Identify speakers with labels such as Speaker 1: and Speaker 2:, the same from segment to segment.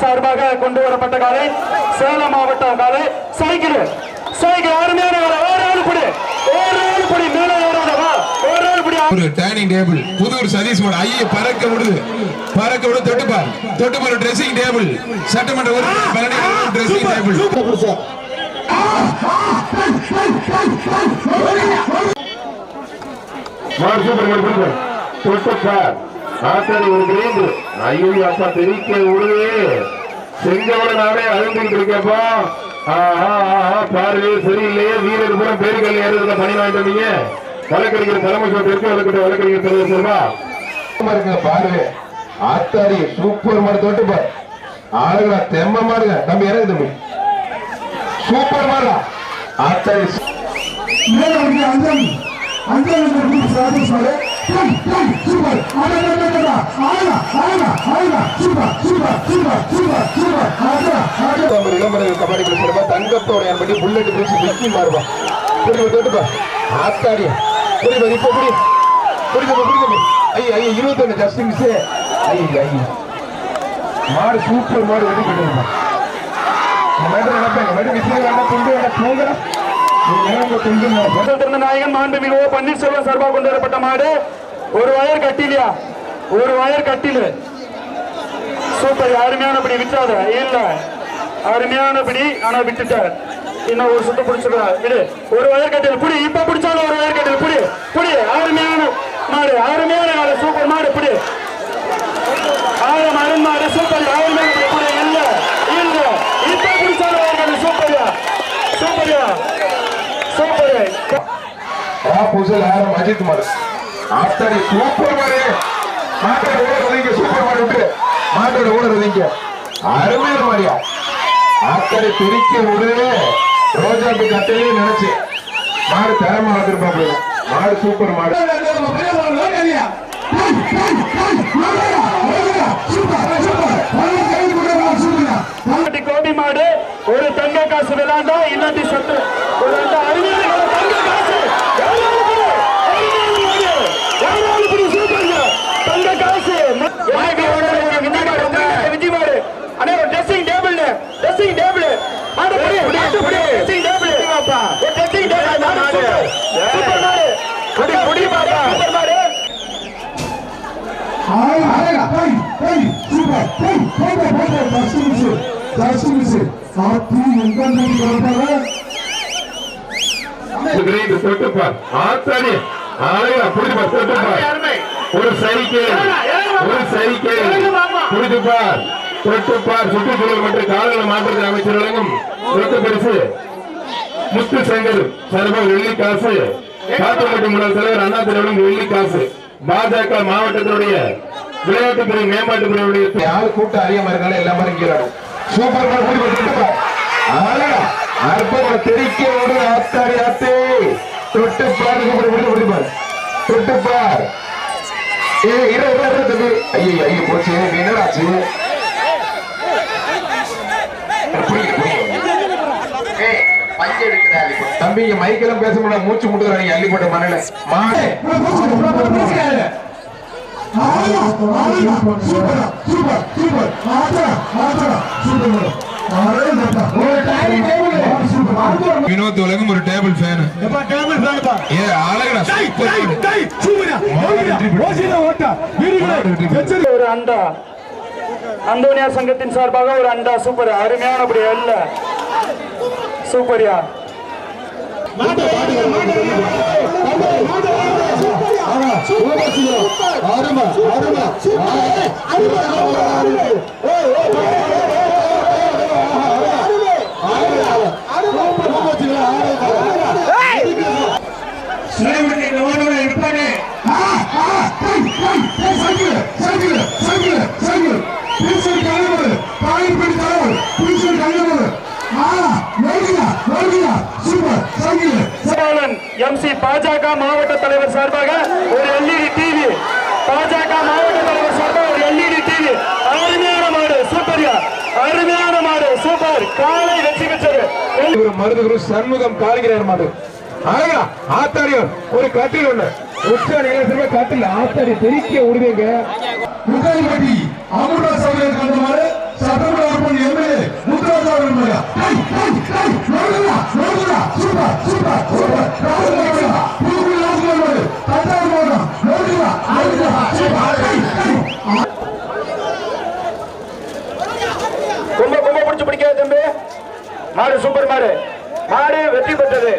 Speaker 1: சார்பாக கொண்டு வரப்பட்ட காலை சேலம் மாவட்ட காலை சைக்கிள். சைக்கிள் அருமையான ஒரு ஆள் புடி ஒரு ஆள் புடி மேலே ஏறாதவா? ஒரு ஆள் புடி
Speaker 2: ஒரு டைனிங் டேபிள் புதூர் சதீஷ் மோட ஐய பறக்க விடுது. பறக்க விடு தொட்டுப்பார் தொட்டுப்பார் ட்ரெஸ்ஸிங் டேபிள் சட்டமன்ற உறுப்பினர் ட்ரெஸ்ஸிங் டேபிள்
Speaker 3: சூப்பர் மாடு சூப்பர் தொட்டப்பார் ஆசாரி ஒரு கிரேந்து ஐயோ அப்பா தெரிக்க விடுவே செங்கவள நானே அழுந்துட்டு இருக்கேப்பா ஆஹா ஆஹா பார்வை சரியில்லையே. வீரர் பூரா பேருகள் ஏறுறதுல பணி வாங்கிட்டு வந்தீங்க வழக்கறிஞர் தலைமை சொல்லிருக்கு வழக்கறிஞர் வழக்கறிஞர் தலைவர் சொல்வா
Speaker 4: பாருங்க பாருங்க ஆத்தாடி சூப்பர் மாடு தொட்டு பாரு ஆளுங்களா தெம்ம மாடுங்க தம்பி இறங்கு தம்பி. சூப்பர் மாடா இளம்பரம் கபடி பிடிச்சிருப்பா தங்கத்தோட என்படி புல்லட் பிடிச்சி விக்கி மாறுவா புரியுது தொட்டுப்பா ஆத்தாடி புரியுது இப்ப புரி புரியுது புரியுது ஐயா ஐயா இருபத்தொன்னு ஜஸ்ட் மிஸ் ஐயா ஐயா மாடு சூப்பர் மாடு வெடி பண்ணிருப்பா மேடம் நினைப்பாங்க மேடம் விசில் வேணா துண்டு
Speaker 1: நாயகன் மாண்புமிகு பன்னீர்செல்வம் சார்பாக கொண்டு வரப்பட்ட மாடு. ஒரு வயர் கட்டிலையா? ஒரு வயர் கட்டிலு. சூப்பர். அருமையானபடி விட்டாத இல்ல. அருமையானபடி ஆனா விட்டுட்டார் இன்னும் ஒரு சுத்த பிடிச்சிருக்கா? விடு. ஒரு வயர் கட்டில். புடி. இப்ப பிடிச்சாலும் ஒரு வயர் கட்டில். புடி. புடி. அருமையான மாடு. அருமையான மாடு. சூப்பர் மாடு. புடி. ஆயிரம் அருண் மாடு. சூப்பர். அருமையான புடி. இல்ல. இல்ல. இப்ப பிடிச்சாலும் வயர் சூப்பர்யா? சூப்பர்யா?
Speaker 4: ஆப்போசிட் ஆரம் அஜித் குமார் ஆத்தாடி சூப்பர் மாடு. மாட்டோட ஓடுறதுங்க சூப்பர் மாடு விட்டு மாட்டோட ஓடுறதுங்க. அருமையான மாடியா ஆத்தாடி பிரிக்க விடுவே ரோஜாக்கு கட்டையே நினைச்சு. மாடு தரமா வளர்த்துருப்பாங்க மாடு சூப்பர் மாடு.
Speaker 1: கோபி மாடு ஒரு தங்க காசு விளாண்டா இல்லாட்டி சத்து ஒரு அந்த அருமையான ஒரு தங்க காசு எவ்வளவு பெரிய, அருமையான மாடு. எவ்வளவு பெரிய சூப்பர்ங்க. தங்க காசு விஜய் மாடு விஜய் மாடு அண்ணே ஒரு ட்ரெஸ்ஸிங் டேபிள் ட்ரெஸ்ஸிங் டேபிள் மாடு புடி மாடு புடி ட்ரெஸ்ஸிங் டேபிள் ஒரு ட்ரெஸ்ஸிங் டேபிள் மாடு சூப்பர் சூப்பர் மாடு புடி புடி பாப்பா சூப்பர் மாடு
Speaker 3: தொட்டுப்பார் ஆத்தாடி ஆளுங்களா புரிஞ்சுப்பார் தொட்டுப்பார் ஒரு சைக்கிள் ஒரு சைக்கிள். புரிஞ்சுப்பார் தொட்டுப்பார் சுற்றுச்சூழல் மற்றும் காலநிலை மாற்றத்தின் அமைச்சர் வழங்கும் சொத்து பரிசு. முத்து சங்கர் சர்வம் வெள்ளி காசு காத்தமட்டி முன்னாள் தலைவர் அண்ணா திருவிழம் வெள்ளி காசு பாஜக மாவட்டத்தினுடைய விளையாட்டுத்துறை மேம்பாட்டுத்துறையுடைய
Speaker 4: யாரு கூட்டம் அதிகமா இருக்காலும் எல்லா மாதிரி இங்கே சூப்பர் பால் கூடி அற்புதம் தெரிக்க ஆத்தாடி ஆத்தே. தொட்டு பாரு கூப்பிடு விடு விடு பாரு தொட்டு பார். ஏ இரு இரு இரு தம்பி. ஐயோ ஐயோ போச்சு. நீ என்னடாச்சு? புரியுது, புரியுது. ஏய், பஞ்சு எடுக்கிற அள்ளி பேச முடியல மூச்சு முட்டுறாங்க அள்ளி போட்ட மண்ணில மாடு
Speaker 2: வினோத் உலகம் ஒரு டேபிள் ஃபேன் ஏ அழகடா சூப்பர்
Speaker 1: ஒரு அண்டா. அந்தோனியார் சங்கத்தின் சார்பாக ஒரு அண்டா சூப்பர் அருமையானபடி அல்ல. சூப்பர்யா
Speaker 5: சூப்பர் அருமை அருமை சூப்பர் அருமை
Speaker 6: அருமை பாயிண்ட் பண்ணி தலைவர் புதுசு தலைவர் ஆ மோடியா மோடியா
Speaker 1: சபாலன் எம்சி பாஜக மாவட்ட தலைவர் சார்பாக ஒரு எல்இடி டிவி. பாஜக மாவட்ட தலைவர் சார்பாக ஒரு எல்இடி டிவி. அருமையான மாடு சூப்பர்யா அருமையான மாடு சூப்பர் காலை வெற்றி பெற்றது.
Speaker 4: ஒரு மருதுகுரு சண்முகம் காலிகிறார் மாடு. அழகா ஆத்தாரியம் ஒரு கட்டில் ஒண்ணு. உச்சாணியில திரும்ப கட்டில் ஆத்தாடி தெரிக்க விடுவீங்க
Speaker 6: அமுதா சட்டமன்ற உறுப்பினர் எம்எல்ஏ மாடு சூப்பர்
Speaker 1: பிடிக்காது மாடு சூப்பர் மாடு. மாடு வெற்றி பெற்றது.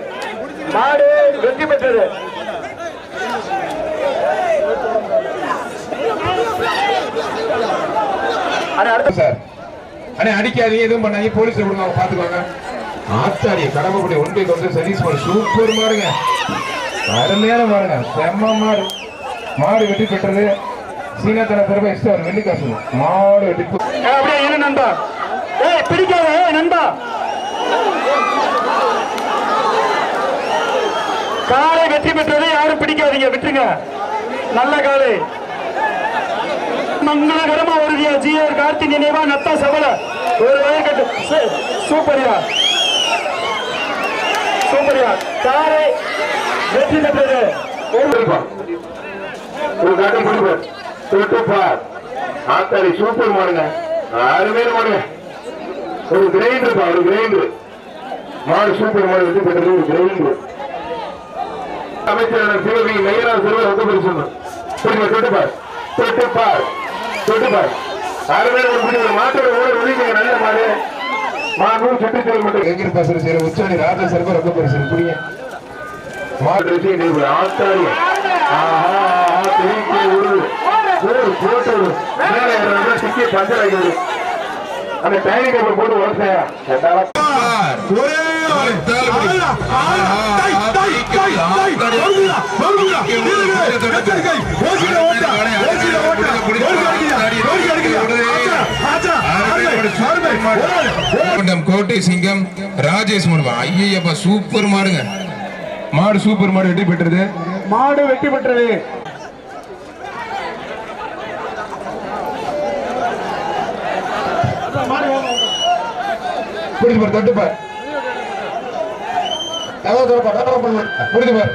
Speaker 1: மாடு வெற்றி பெற்றது. அடுத்த
Speaker 4: சார் அண்ணே அடிக்காதீங்க எதுவும் பண்ணாதீங்க. போலீஸ் விடுங்க அவங்க பாத்துக்கோங்க ஆத்தாடி கடமைப்படி ஒன்றை கொண்டு சர்வீஸ் மாடு சூப்பர் மாடுங்க. அருமையான மாடுங்க. செம்ம மாடு. மாடு வெட்டி பெற்றது. சீனாத்தன பெருமை எக்ஸ்ட்ரா ஒரு வெள்ளிக்காசு மாடு வெட்டி பெ-
Speaker 1: அப்படியே இரு நண்பா. ஏய் பிடிக்காத நண்பா. காலை வெற்றி பெற்றதை யாரும் பிடிக்காதீங்க. விட்டுருங்க. நல்ல காலை. மங்களகரமா வருதியா? ஜிஆர் கார்த்தி நினைவா நத்தா சபல. ஒரு வயக்கட்டு சூ- சூப்பரியா சூப்பர்யா காலை வெற்றி பெற்றது. ஒரு
Speaker 3: ஒரு முடிப்பார் தொட்டுப்பார் ஆத்தாடி சூப்பர் மாடுங்க. ஆறு பேர் மாடுங்க. ஒரு கிரைண்டர் ஒரு கிரைண்டர். மாடு சூப்பர் மாடு வெற்றி பெற்றது ஒரு கிரைண்டர். அமைச்சரான சிவகி மெய்யரா சிறுவர் ஒத்த பரிசு தொட்டுப்பார் தொட்டுப்பார் தொட்டுப்பார் தொட்டுப்பார் அருமையான ஒரு மாட்டோட ஓட ஒழிங்க நல்ல மாடு. மாடு சுற்றி செல்ல மட்டும்.
Speaker 4: எங்கிரு பாசன சேர உச்சாணி ராஜா சர்பர் ரொம்ப பெருசு புரியுங்க மாடு
Speaker 3: ஆத்தாடி. ஆஹா திருப்பி விடுது போடு போட்டு மேலே டிக்கி பஞ்சர் ஆகி விடு அந்த டைனிங் டேபிள் போட்டு உடச்சையா
Speaker 6: ஒரே ஒரு
Speaker 2: கோட்டை சிங்கம் ராஜேஷ் முருகன் ஐயப்பா சூப்பர் மாடுங்க
Speaker 4: மாடு சூப்பர் மாடு வெற்றி பெற்றது
Speaker 1: மாடு வெற்றி பெற்றது
Speaker 4: புரிஞ்சு பாரு தட்டு பாரு புரிஞ்சு பாரு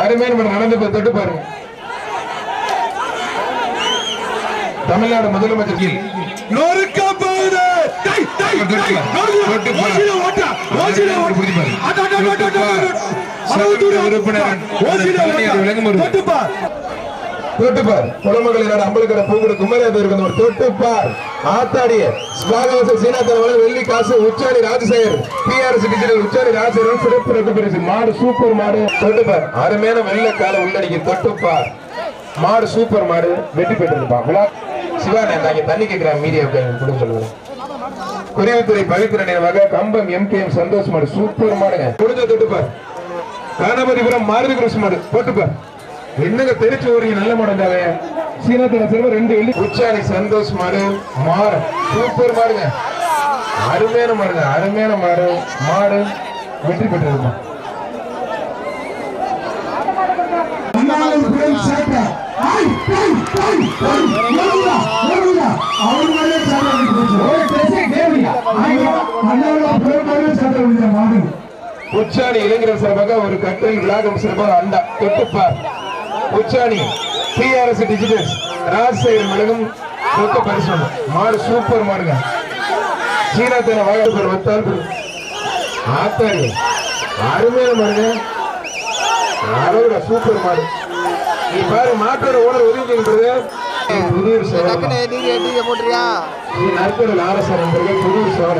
Speaker 4: அருமையான நடந்து பாரு தட்டு பாருங்க
Speaker 6: ஓசியில
Speaker 2: கலைஞர் விளங்குமுருகன்.
Speaker 6: ஓட்டா. தொட்டுப்பார்.
Speaker 4: குளமகளில் அம்பலக்கடை பூங்குட குமரியாத இருக்கிற தொட்டுப்பார் ஆத்தாடிய ஸ்வாகவச சீனாத்தன வெள்ளி காசு Uchani Rajasekar. BRS digital Uchani Rajasekar. சிறப்பு ரெண்டு பரிசு மாடு சூப்பர் மாடு. தொட்டுப்பார் அருமையான வெள்ளை கால உள்ளடிக்கு தொட்டுப்பார் மாடு சூப்பர் மாடு. வெற்றி பெற்றிருப்பான். விழா சிவா நான் இங்க தண்ணி கேட்கிறேன் மீடியாவுக்கு கொடுக்க சொல்லுவேன் குருவித்துறை பவித்திர நினைவாக Kambam M K M Santhosh மாடு சூப்பர் மாடுங்க. முடிஞ்ச தொட்டுப்பார் கணபதிபுரம் மாருதி கிருஷ்ண மாடு போட்டுப்பார் என்னங்க தெரிச்சு ஒரு நல்ல மாடு இருந்தாவே சீனத்துல சிறுவ ரெண்டு வெள்ளி உச்சாணி சந்தோஷ் மாடு மாறு சூப்பர் மாடுங்க. அருமையான மாடுங்க அருமையான மாடு மாடு. வெற்றி பெற்றிருமா
Speaker 6: அண்ணாவின் பேர் சேட்டை. ஐ, டை, டை, டை, வருதுடா, வருதுடா. அவர் மேலே சேட்டை வந்துருச்சு. ஒரு dress ஏ தேவையா? ஐயா, அண்ணாவோட பேர் மேலே சேட்டை வந்துருச்சு, மாடு.
Speaker 4: உச்சாணி இளைஞர் சார்பாக ஒரு கட்டுரை விழாக்கம் சிறப்பாக அண்டா தொட்டுப்பார். உச்சாணி டிஆர்எஸ் டிஜிட்டல்ஸ் ராஜசேகர் மலகம் ரொக்க பரிசு மாடு சூப்பர் மாடுங்க. சீனாத்தன வாழப்பர் வத்தால் ஆத்தாடி அருமையான மாடுங்க. அரோட சூப்பர் மாடு. நீ பாரு மாட்டோட ஓனர் ஒதுங்கின்றது புதூர் சோழ
Speaker 7: நீங்க நீங்க போட்டுறியா?
Speaker 4: நீ நற்பொருள் ஆர்எஸ்ஆர் நண்பர்கள் புதூர் சோழ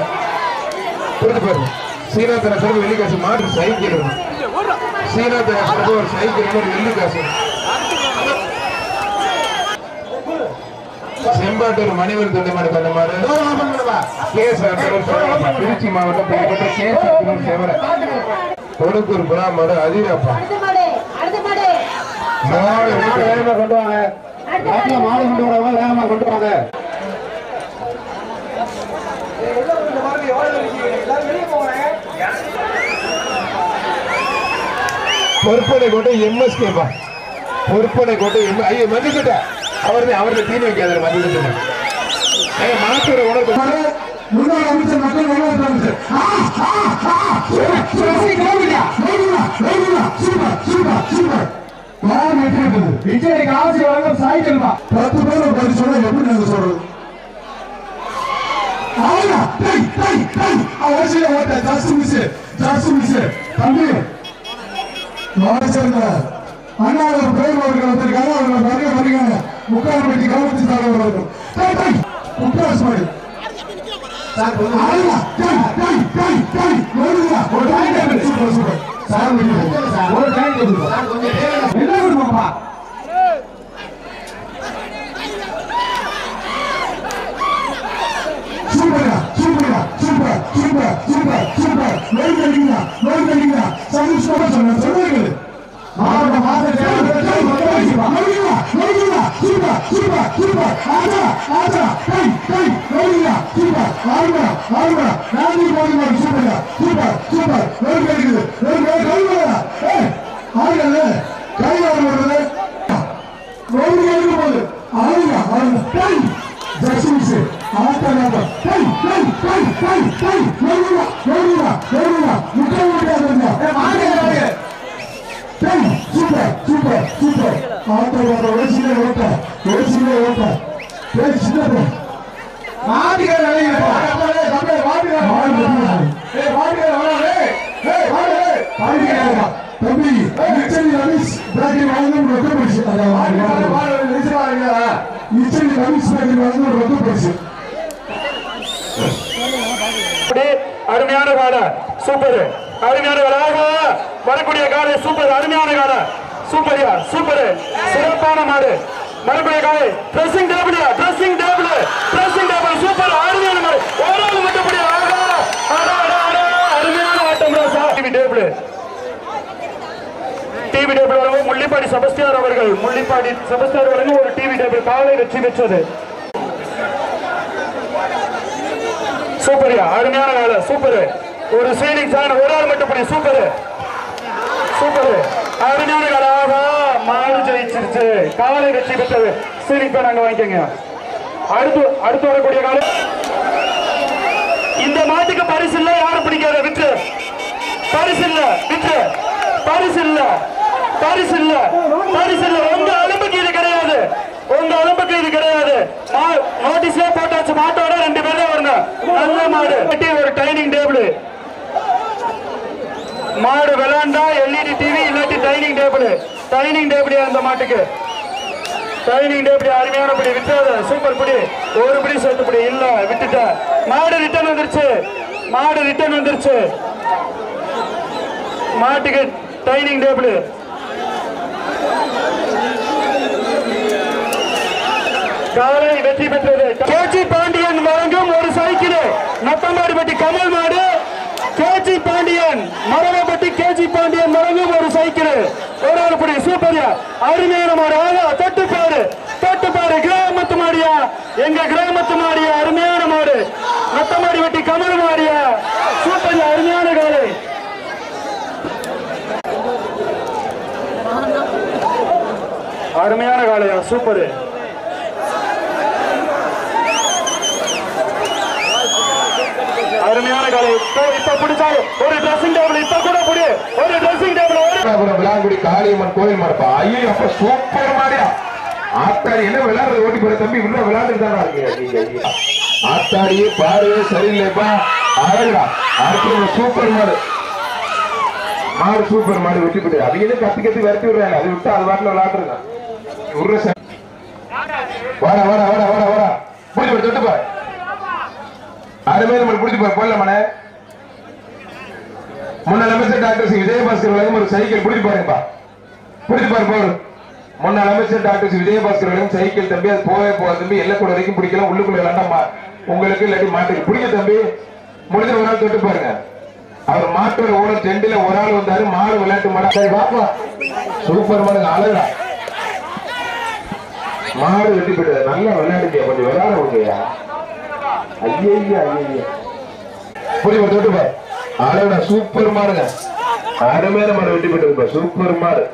Speaker 4: புரிஞ்சு பாருங்க சீனாத்தன சிறப்பு வெள்ளிக்காசு மாட்டு சைக்கிள் சீனாத்தன சிறப்பு ஒரு சைக்கிள் ஒரு வெள்ளிக்காசு. செம்பாட்டூர் மணிவர் தொண்டமாடு பண்ண மாடு கேஸ் திருச்சி மாவட்டம் பெயர்பட்ட கேஸ் சேவர கொடுக்கூர் அதிரப்பா
Speaker 5: அடுத்த மாடு அடுத்த மாடு
Speaker 4: மாடு வேகமா கொண்டு வாங்க
Speaker 5: அடுத்த
Speaker 4: மாடு கொண்டு வரவங்க வேகமா கொண்டு வாங்க பொறுப்பனை கொண்டு எம்எஸ் கேப்பா பொறுப்பனை கொண்டு எம் ஐயோ மன்னிக்கிட்ட அவர்தான் அவர்த தீனி வைக்காத மன்னிக்கிட்ட ஐயா மாட்டோட உணர்வு
Speaker 6: முன்னாள் அமைச்சர் மக்கள் நலவாழ்வு அமைச்சர். ஆ. Super, super, Govinda, Govinda, Govinda. Super, super, super. Vijay காசு வாங்க சாய்க்கணுமா பத்து பேர் பதில் சொன்னா எப்படி நாங்க சொல்றது ஆனா டேய் டேய் டேய் அவசியம் ஓட்ட ஜாஸ்தி மிஸ் ஜாஸ்தி மிஸ் தம்பி சேர்ந்த அண்ணாவில் பிரேம் அவர்கள் வந்திருக்காங்க அவங்க வருக வருகிறாங்க முக்கால் பெட்டி கவனித்து தலைவர்கள் டேய் டேய் முக்கால் மாதிரி ஆனா டேய் டேய் டேய் டேய் வருங்க ஒரு time table super super sir ஒரு டைம் டேபிள் என்ன பண்ணுவாப்பா சூப்பரா சூப்பரா சூப்பர் சூப்பர் சூப்பர். நோய் கழிக்கிறா நோய் கழிக்கிறா சந்தோஷமா சொன்ன சொல்லுங்கள். மாவட்ட மாவட்ட சூப்பர் சூப்பர் சூப்பர். ஆச்சா ஆச்சா. கை கை நோய்யா சூப்பர். ஆறுமா ஆறுமா நானே போதுமா சூப்பர் சூப்பர் சூப்பர். நோய் கடிக்குது நோய் கை வரா ஏய் ஆறுங்க கை வருது நோய் கடிக்கும் போது ஆறுங்க ஆறுங்க கை ஜஸ்மிஸ் ஆத்தனாக டை டை டை டை டை நோடுவா நோடுவா நோடுவா முட்டை முடியாதுங்க ஏ மாட்டே டை சூப்பர் சூப்பர் சூப்பர் ஆத்தனாக ஓசிலே ஓட்ட ஓசிலே ஓட்ட ஏய் சின்ன ஏய் ஏய் ஏய் வாடே தம்பி நிச்சயம் ரமேஷ் பிராக்கி வாங்க ரொம்ப பிடிச்சு அத வாங்க வாங்க நிச்சயம் வாங்க நிச்சயம் ரமேஷ் பிராக்கி வாங்க ரொம்ப பிடிச்சு
Speaker 1: அப்படி அருமையான காடை சூப்பர். அருமையான காடை. வரக்கூடிய காடை சூப்பர். அருமையான காடை. சூப்பர்யா சூப்பர். சிறப்பான மாடு. மறுபடிய காலை dressing table dressing table dressing table super அருமையான மாடு. ஒரு ஆள் மட்டும் அருமையான ஆட்டம் TV table TV table Mullipadi செபஸ்டியார் அவர்கள் முள்ளிப்பாடி செபஸ்டியார் அவர்கள் ஒரு டிவி டேபிள் காலை வெற்றி பெற்றது. சூப்பர்யா அருமையான வேலை சூப்பர். ஒரு சீலிங் ஃபேன் ஒரு ஆள் மட்டும் பண்ணி சூப்பர். சூப்பர். அருமையான வேலை மாடு ஜெயிச்சிருச்சு. காலை வெற்றி பெற்றது. சீலிங் ஃபேன் அங்க வாங்கிக்கோங்க. அடுத்து அடுத்து வரக்கூடிய காலம் இந்த மாட்டுக்கு பரிசு இல்ல யாரும் பிடிக்காத விட்டு. பரிசு இல்ல விட்டு. பரிசு இல்ல பரிசு இல்ல உங்க அலும்புக்கு இது கிடையாது. உங்க அலும்புக்கு இது கிடையாது. நோட்டீஸ்ல போட்டாச்சு. மாட்டோட ரெண்டு பேர் தான் வரணும். நல்ல மாடு. வெட்டி ஒரு டைனிங் டேபிள். மாடு விளாண்டா எல்இடி டிவி இல்லாட்டி டைனிங் டேபிள். டைனிங் டேபிள் அந்த மாட்டுக்கு. டைனிங் டேபிள் அருமையான பிடி. விட்டாத சூப்பர் பிடி. ஒரு பிடி சேர்த்து பிடி. இல்ல விட்டுட்ட. மாடு ரிட்டர்ன் வந்துருச்சு. மாடு ரிட்டர்ன் வந்துருச்சு. மாட்டுக்கு டைனிங் டேபிள். காலை வெற்றி பெற்றது. கேஜி பாண்டியன் வழங்கும் ஒரு சைக்கிள். நத்தமாடிப்பட்டி கமல் மாடு. கேஜி பாண்டியன் மரவப்பட்டி கேஜி பாண்டியன் வழங்கும் ஒரு சைக்கிள். ஒரு ஒரு புடி சூப்பர்யா அருமையான மாடு. ஆகா தட்டுப்பாடு. தட்டுப்பாடு. கிராமத்து மாடியா? எங்க கிராமத்து மாடியா? அருமையான மாடு. நத்தமாடி கமல் மாடியா சூப்பர்யா அருமையான காலை அருமையான காலையா சூப்பரு. அருமையான காலை இப்போ இப்ப பிடிச்சாலும் ஒரு ட்ரெஸ்ஸிங் டேபிள் இப்ப கூட புடி. ஒரு ட்ரெஸ்ஸிங் டேபிள் ஒரு
Speaker 4: விளாங்குடி காளியம்மன் கோயில் மாடப்பா ஐயோ அப்ப சூப்பர் மாடியா ஆத்தாடி என்ன விளையாடுறது ஓட்டி போற தம்பி இன்னும் விளையாண்டுட்டு தானே இருக்கீங்க ஆத்தாடியே பாருவே சரியில்லைப்பா. அழகா அடுத்த சூப்பர் மாடு. மாடு சூப்பர் மாடு வெட்டி போட்டு அது கத்தி கத்தி விரட்டி விடுறாங்க. அது விட்டு அது வாட்டில் விளையாடுறங்க விடுற ச- வாடா வாடா வாடா வாடா வாடா. பிடிச்சி போய் தொட்டு பாரு அருமையை நம்ம பிடிச்சி போய் போடலாமாண்ணே முன்னாள் அமைச்சர் டாக்டர் சி. விஜயபாஸ்கர் வழங்கும் ஒரு சைக்கிள். பிடிச்சு பாருங்கப்பா பிடிச்சு பாரு போடு முன்னாள் அமைச்சர் டாக்டர் சி. விஜயபாஸ்கர் வழங்கும் சைக்கிள் தம்பி. அது போவே போகாது தம்பி. எல்லக்கூட வரைக்கும் பிடிக்கலாம். உள்ளுக்குள்ள இல்லாண்டா உங்களுக்கு இல்லாட்டி மாட்டுக்கு. பிடிக்க தம்பி? முடிஞ்ச ஒரு நாள் தொட்டு பாருங்க. அவர் மாட்டோட ஓட டெண்டில ஒரு ஆள் வந்தாரு மாடு விளையாட்டு மாடா. சரி பாப்பா சூப்பர் மாடு அழகா. மாடு வெட்டி போயிட்டு நல்லா விளையாடுங்க கொஞ்சம் விளையாட விடுங்கய்யா. ஐயா ஐயா புரிய தொட்டுப்பா அழகா சூப்பர் மாடுங்க. அருமையான மாடு வெட்டி போயிட்டு சூப்பர் மாடு.